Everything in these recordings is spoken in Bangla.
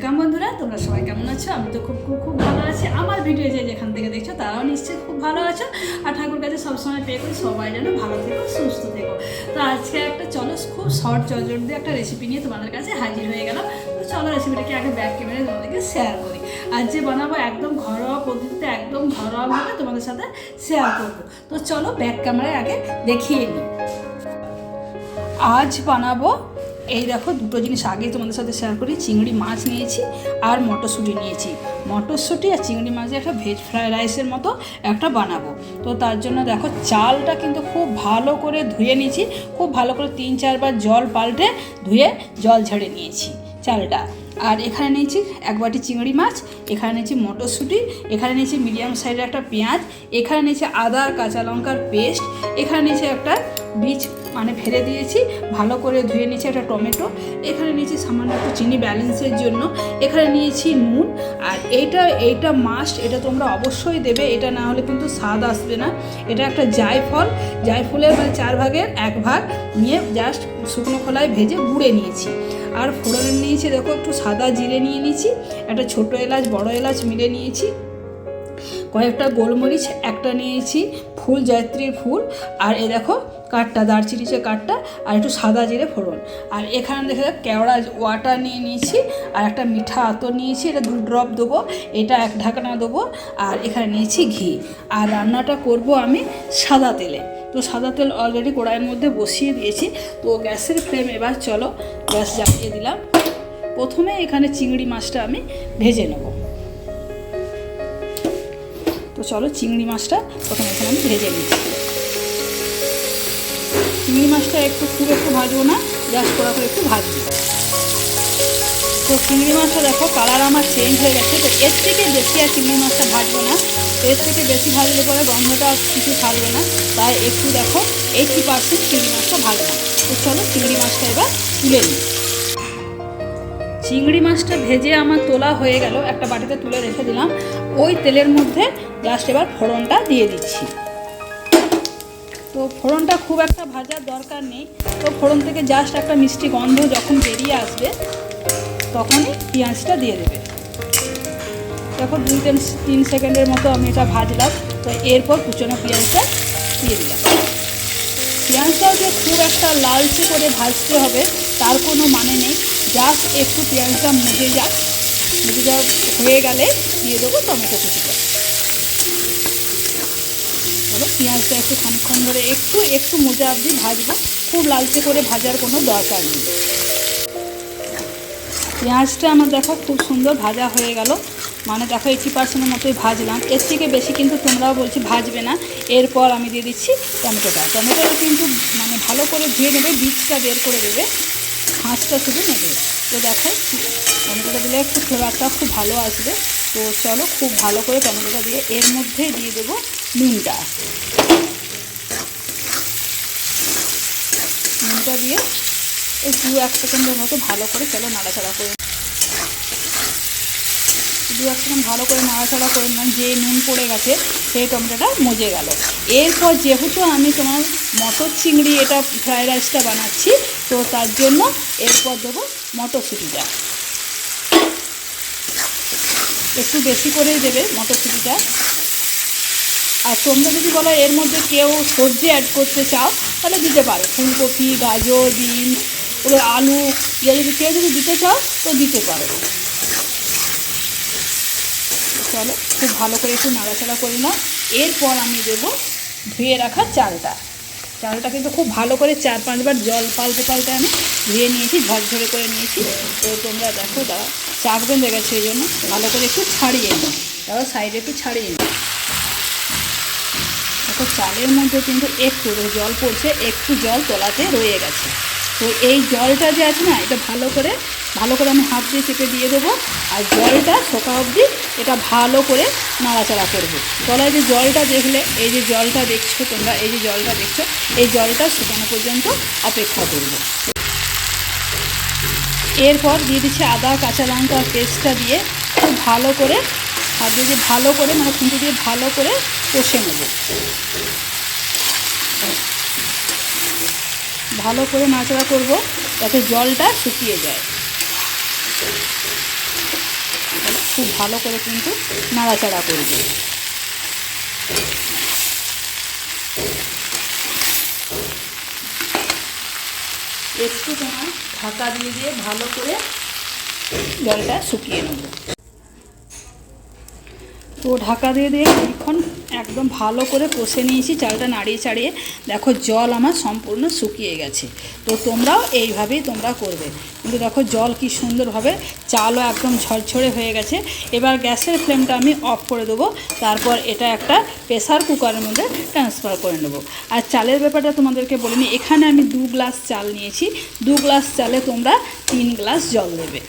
ওয়েলকাম বন্ধুরা, তোমরা সবাই কেমন আছো? আমি তো খুব খুব খুব ভালো আছি। আমার ভিডিও যে যেখান থেকে দেখছ, তারাও নিশ্চয়ই খুব ভালো আছো। আর ঠাকুর কাছে সবসময় পে করি, সবাই যেন ভালো থেকো, সুস্থ থেকো। তো আজকে একটা, চলো, খুব শর্ট চজর দিয়ে একটা রেসিপি নিয়ে তোমাদের কাছে হাজির হয়ে গেলাম। তো চলো রেসিপিটাকে আগে ব্যাক ক্যামেরায় তোমাদেরকে শেয়ার করি। আর যে বানাবো একদম ঘরোয়া পদ্ধতিতে, একদম ঘরোয়াভাবে তোমাদের সাথে শেয়ার করব। তো চলো ব্যাক ক্যামেরায় আগে দেখিয়ে নিই। আজ বানাবো এই দেখো দুটো জিনিস আগে তোমাদের সাথে শেয়ার করি, চিংড়ি মাছ নিয়েছি আর মটরশুঁটি নিয়েছি। মটরশুঁটি আর চিংড়ি মাছ একটা ভেজ ফ্রায়েড রাইসের মতো একটা বানাবো। তো তার জন্য দেখো চালটা কিন্তু খুব ভালো করে ধুয়ে নিয়েছি, খুব ভালো করে তিন চারবার জল পাল্টে ধুয়ে জল ঝেড়ে নিয়েছি চালটা। আর এখানে নিয়েছি এক বাটি চিংড়ি মাছ, এখানে নিয়েছি মটরশুঁটি, এখানে নিয়েছি মিডিয়াম সাইজের একটা পেঁয়াজ, এখানে নিয়েছি আদা কাঁচা লঙ্কার পেস্ট, এখানে নিয়েছি একটা বীজ মানে ফেলে দিয়েছি। ভালো করে ধুয়ে নিয়েছি একটা টমেটো। এখানে নিয়েছি সামান্য একটু চিনি ব্যালেন্সের জন্য। এখানে নিয়েছি নুন। আর এইটা এইটা মাস্ট এটা তোমরা অবশ্যই দেবে। এটা না হলে কিন্তু স্বাদ আসবে না। এটা একটা জায়ফল। জায়ফলের মানে চার ভাগের এক ভাগ। নিয়ে জাস্ট শুকনো খোলায় ভেজে গুঁড়ে নিয়েছি। আর ফোড়নে নিয়েছি, দেখো একটু সাদা জিরে নিয়ে নিয়েছি। একটা ছোটো এলাচ, বড় এলাচ মিলে নিয়েছি। কয়েকটা গোলমরিচ, একটা নিয়েছি, ফুল জয়ত্রীর ফুল, আর এ দেখো কাঠটা দারচিনিচে কাঠটা, আর একটু সাদা জিরে ফোড়ন। আর এখানে দেখে কেওড়া ওয়াটার নিয়ে নিয়েছি, আর একটা মিঠা আতর নিয়েছি, এটা দু ড্রপ দেবো, এটা এক ঢাকনা দেবো, আর এখানে নিয়েছি ঘি। আর রান্নাটা করব আমি সাদা তেলে। তো সাদা তেল অলরেডি কড়াইয়ের মধ্যে বসিয়ে দিয়েছি, তো গ্যাসের ফ্লেম এবার চলো, গ্যাস জ্বালিয়ে দিলাম। প্রথমে এখানে চিংড়ি মাছটা আমি ভেজে নেব। তো চলো চিংড়ি মাছটা প্রথমে এখানে আমি ভেজে নিচ্ছি। চিংড়ি মাছটা একটু খুব একটু ভাজবো না জাস্ট করা করে একটু ভাজবো। তো চিংড়ি মাছটা দেখো কালার আমার চেঞ্জ হয়ে গেছে। তো এর থেকে বেশি আর চিংড়ি মাছটা ভাজবো না। এর থেকে বেশি ভাজলে পরে গন্ধটা কিছু থাকবে না। তাই একটু দেখো এইটটি পার্সেন্ট চিংড়ি মাছটা ভাজবো তো চলো চিংড়ি মাছটা এবার তুলে নিই। চিংড়ি মাছটা ভেজে আমার তোলা হয়ে গেল। একটা বাটিতে তুলে রেখে দিলাম। ওই তেলের মধ্যে জাস্ট এবার ফোড়নটা দিয়ে দিচ্ছি। তো ফোড়নটা খুব একটা ভাজার দরকার নেই। তো ফোড়ন থেকে জাস্ট একটা মিষ্টি গন্ধ যখন বেরিয়ে আসবে, তখনই পেঁয়াজটা দিয়ে দেবে। দেখো দুই তিন তিন সেকেন্ডের মতো আমি এটা ভাজলাম। তো এরপর কুচনো পেঁয়াজটা দিয়ে দিলাম। পেঁয়াজটাও যে খুব একটা লালচে করে ভাজতে হবে, তার কোনো মানে নেই। জাস্ট একটু পেঁয়াজটা মুজে যাক। মুজে হয়ে গেলে দিয়ে দেবো টমেটো কুচিটা। চলো পেঁয়াজটা একটু খানিক্ষণ ধরে একটু একটু মোজা অবধি ভাজবো। খুব লালচে করে ভাজার কোনো দরকার নেই। পেঁয়াজটা আমার দেখো খুব সুন্দর ভাজা হয়ে গেল। মানে দেখো এইটি পার্সেন্টের মতোই ভাজলাম। এর থেকে বেশি কিন্তু তোমরাও বলছি ভাজবে না। এরপর আমি দিয়ে দিচ্ছি টমেটোটা। টমেটোটা কিন্তু মানে ভালো করে ধুয়ে নেবে, বীজটা বের করে দেবে। হাঁসটা শুধু নেবে। তো দেখো, টমেটোটা দিলে একটু ফ্লেভারটা খুব ভালো আসবে। তো চলো খুব ভালো করে টমেটোটা দিয়ে এর মধ্যে দিয়ে দেবো নুনটা নুনটা দিয়ে এই দু এক সেকেন্ডের মতো ভালো করে চলো নাড়াচাড়া করে দু এক ভালো করে নাড়াচাড়া করে নিলাম, যে নুন পড়ে গেছে সেই টমেটোটা মজে গেল। এরপর যেহেতু আমি তোমার মটর চিংড়ি, এটা ফ্রায়েড রাইসটা বানাচ্ছি, তো তার জন্য এরপর দেবো মটরশুঁটিটা। একটু বেশি করেই দেবে মটরশুঁটিটা। আর তোমরা যদি বলো এর মধ্যে কেউ সবজি অ্যাড করতে চাও, তাহলে দিতে পারো। ফুলকপি, গাজর বিনস আলু যদি কেউ যদি দিতে চাও, তো দিতে পারো। চলো খুব ভালো করে একটু নাড়াচাড়া করে নাও। এরপর আমি দেবো ধুয়ে রাখা চালটা। চালটা কিন্তু খুব ভালো করে চার পাঁচবার জল পাল্টে পাল্টে আমি ধুয়ে নিয়েছি, ঝরঝরে করে নিয়েছি। তো তোমরা দেখো দাঁড়া চাক বেঁধে গেছে এই জন্য। ভালো করে একটু ছাড়িয়ে নিই তারপর সাইডে একটু ছাড়িয়ে নিই দেখো, চালের মধ্যে কিন্তু একটু, জল পড়ছে, একটু জল তোলাতে রয়ে গেছে। তো এই জলটা যে আছে না, এটা ভালো করে ভালো করে আমি হাত দিয়ে চেপে দিয়ে দেবো। আর জলটা শোকা অবধি এটা ভালো করে নাড়াচাড়া করব। তলায় যে জলটা দেখলে, এই যে জলটা দেখছ তোমরা, এই যে জলটা দেখছ, এই জলটা শুকানো পর্যন্ত অপেক্ষা করব। এরপর দিয়ে দিচ্ছি আদা, কাঁচা লঙ্কা পেস্টটা দিয়ে খুব ভালো করে, হাত দিয়ে ভালো করে মানে খুঁটি দিয়ে ভালো করে কষে নেব। ভালো করে নাচড়া করব যাতে জলটা শুকিয়ে যায়। খুব ভালো করে কিন্তু নাড়াচাড়া করবে। একটু তোমার ঢাকা দিয়ে দিয়ে ভালো করে জলটা শুকিয়ে নেব। তো ঢাকা দিয়ে দিয়ে এখন একদম ভালো করে কষে নিয়েছি, চালটা নাড়িয়ে চাড়িয়ে। দেখো জল আমার সম্পূর্ণ শুকিয়ে গেছে। তো তোমরাও এইভাবেই তোমরা করবে। কিন্তু দেখো জল কি সুন্দরভাবে চালও একদম ঝরঝরে হয়ে গেছে। এবার গ্যাসের ফ্লেমটা আমি অফ করে দেবো, তারপর এটা একটা প্রেসার কুকারের মধ্যে ট্রান্সফার করে নেব। আর চালের ব্যাপারটা তোমাদেরকে বলিনি, এখানে আমি দু গ্লাস চাল নিয়েছি, দু গ্লাস চালে তোমরা তিন গ্লাস জল দেবে।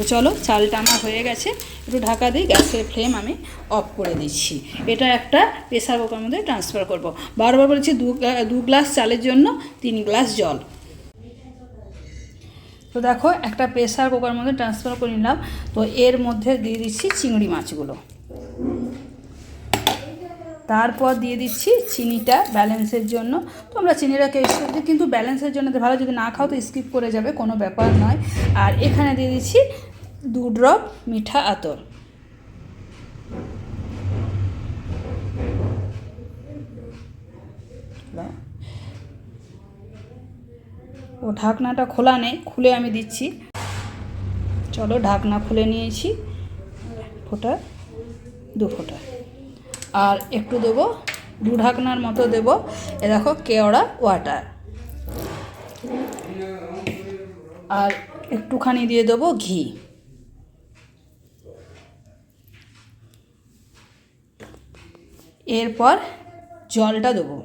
তো চলো, চালটা আমার হয়ে গেছে। একটু ঢাকা দিই, গ্যাসের ফ্লেম আমি অফ করে দিচ্ছি। এটা একটা প্রেশার কুকার মধ্যে ট্রান্সফার করব। বারবার বলেছি, দু দু গ্লাস চালের জন্য তিন গ্লাস জল। তো দেখো, একটা প্রেশার কুকার মধ্যে ট্রান্সফার করে নিলাম। তো এর মধ্যে দিয়ে দিচ্ছি চিংড়ি মাছগুলো। তারপর দিয়ে দিচ্ছি চিনিটা ব্যালেন্সের জন্য। তোমরা চিনিটা কেউ skip দিও, কিন্তু ব্যালেন্সের জন্য তো ভালো যদি না খাও তো স্কিপ করে যাবে কোনো ব্যাপার নয়। আর এখানে দিয়ে দিচ্ছি দু ড্রপ মিঠা আতর। ও ঢাকনাটা খোলা নেই খুলে আমি দিচ্ছি। চলো ঢাকনা খুলে নিয়েছি। ফোটা দু ফোঁটা। আর একটু দেবো, দু ঢাকনার মতো দেবো। এ দেখো কেওড়া ওয়াটার। আর একটুখানি দিয়ে দেবো ঘি। এরপর জলটা দেবো।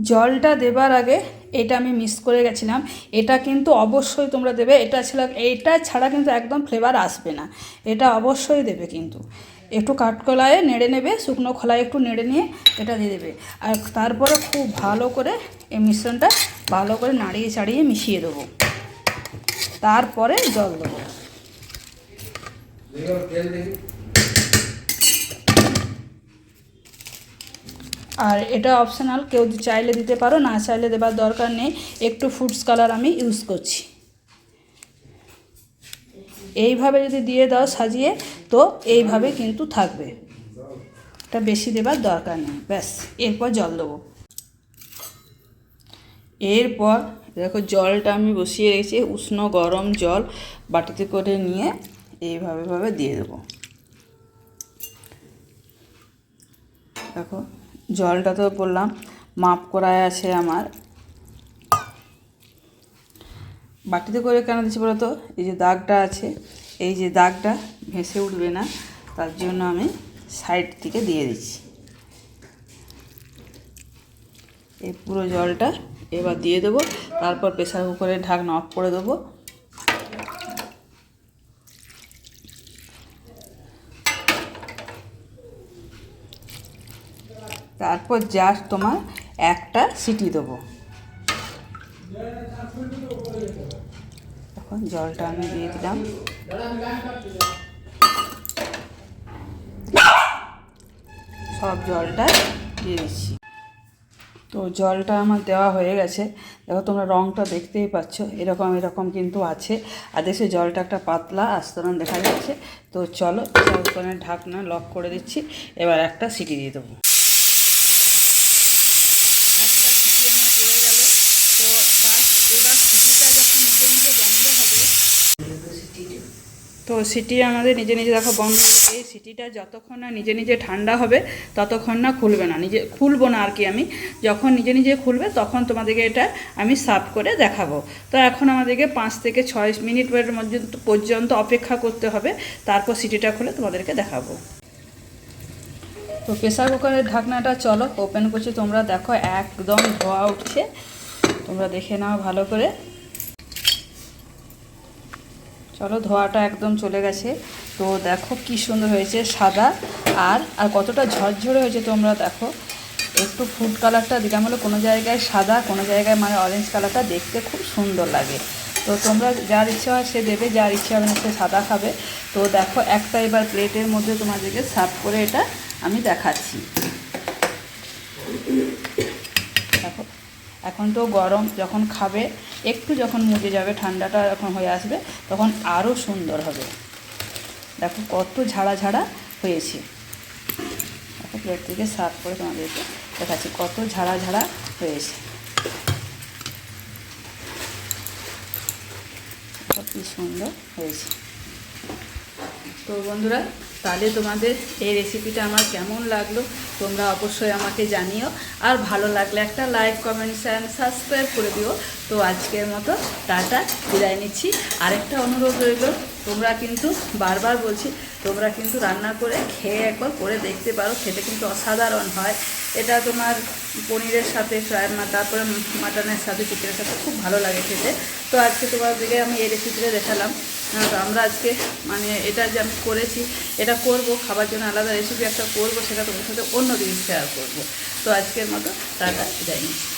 জলটা দেবার আগে এটা আমি মিস করে গেছিলাম। এটা কিন্তু অবশ্যই তোমরা দেবে। এটা ছাড়া এটা ছাড়া কিন্তু একদম ফ্লেভার আসবে না। এটা অবশ্যই দেবে কিন্তু। একটু কাঠকলায় নেড়ে নেবে, শুকনো খোলায় একটু নেড়ে নিয়ে এটা দিয়ে দেবে। আর তারপরে খুব ভালো করে এই মিশ্রণটা ভালো করে নাড়িয়ে চাড়িয়ে মিশিয়ে দেবো। তারপরে জল দেবো। আর এটা অপশনাল কেউ চাইলে দিতে পারো, না চাইলে দেবার দরকার নেই। একটু ফুডস কালার আমি ইউজ করছি। এইভাবে যদি দিয়ে দাও, সাজিয়ে, তো এইভাবে কিন্তু থাকবে। এটা বেশি দেবার দরকার নেই। ব্যাস, এরপর জল দেবো। এরপর দেখো জলটা আমি বসিয়ে রেখেছি, উষ্ণ গরম জল বাটিতে করে নিয়ে এইভাবে ভাবে দিয়ে দেবো। দেখো, জলটা তো বললাম, মাপ করায় আছে আমার। বাটিতে করে কেন দিচ্ছি বলো তো? এই যে দাগটা আছে, এই যে দাগটা ভেসে উঠবে না, তার জন্য আমি সাইড থেকে দিয়ে দিচ্ছি। এই পুরো জলটা এবার দিয়ে দেবো, তারপর প্রেশার কুকারের ঢাকনা অফ করে দেবো। তারপর জাস্ট তোমার একটা সিটি দেবো। এখন জলটা আমি দিয়ে দিলাম। সব জলটা দিয়ে দিচ্ছি। তো জলটা আমার দেওয়া হয়ে গেছে। দেখো তোমরা রঙটা দেখতেই পাচ্ছ, এরকম এরকম কিন্তু আছে। আর দেশে জলটা একটা পাতলা আস্তরণ দেখা যাচ্ছে। তো চলো জলকনের ঢাকনা লক করে দিচ্ছি। এবার একটা সিটি দিয়ে দেবো। একটা সিটি আমার পড়ে গেল। তো এবার সিটিটা নিজে বন্ধ হবে তো সিটি আমাদের নিজে নিজে দেখো বন্ধ গেছে। এই সিটিটা যতক্ষণ না নিজে নিজে ঠান্ডা হবে, ততক্ষণ না খুলবে না। নিজে, খুলবো না আর কি আমি। যখন নিজে নিজে খুলবে, তখন তোমাদেরকে এটা আমি সার্ভ করে দেখাবো। তো এখন আমাদেরকে পাঁচ থেকে ছয় মিনিট পর্যন্ত অপেক্ষা করতে হবে। তারপর সিটিটা খুলে তোমাদেরকে দেখাবো। তো প্রেসার কুকারের ঢাকনাটা চলো ওপেন করছি। তোমরা দেখো, একদম ধোয়া উঠছে। তোমরা দেখে নাও ভালো করে। চলো, ধোয়াটা একদম চলে গেছে। তো দেখো কি সুন্দর হয়েছে, সাদা। আর আর কতটা ঝরঝরে হয়েছে তোমরা দেখো। একটু ফুড কালারটা দিলাম হলো, কোনো জায়গায় সাদা, কোনো জায়গায় মানে অরেঞ্জ কালারটা দেখতে খুব সুন্দর লাগে। তো তোমরা যার ইচ্ছা হয় সে দেবে, যার ইচ্ছে হবে না সে সাদা খাবে। তো দেখো, একটা এবার প্লেটের মধ্যে তোমাদেরকে সার্ভ করে এটা আমি দেখাচ্ছি। দেখো এখন তো গরম যখন খাবে, একটু যখন মুজে যাবে, ঠান্ডাটা যখন হয়ে আসবে, তখন আরও সুন্দর হবে। দেখো কত ঝাড়া ঝাড়া হয়েছে। দেখো প্লেট থেকে সার্ভ করে তোমাদেরকে দেখাচ্ছি, কত ঝাড়া ঝাড়া হয়েছে। কি সুন্দর হয়েছে। তো বন্ধুরা, তাহলে তোমাদের এই রেসিপিটা আমার কেমন লাগল তোমরা অবশ্যই আমাকে জানিও। আর ভালো লাগলে একটা লাইক কমেন্টস অ্যান্ড সাবস্ক্রাইব করে দিও। তো আজকের মতো টাটা, বিদায় নিচ্ছি। আরেকটা অনুরোধ রইল, তোমরা কিন্তু বারবার বলছি, তোমরা কিন্তু রান্না করে খেয়ে একবার করে দেখতে পারো, খেতে কিন্তু অসাধারণ হয়। এটা তোমার পনিরের সাথে ফ্রাই তারপরে মাটনের সাথে, চিকেনের সাথে খুব ভালো লাগে খেতে। তো আজকে তোমার দিকে আমি এই রেসিপিটা দেখালাম। তো আমরা আজকে মানে এটা যে আমি করেছি, এটা করব, খাবার জন্য আলাদা রেসিপি একটা করব, সেটা তোমার সাথে অন্য দিন শেয়ার করব। তো আজকের মতো টাটা নিচ্ছি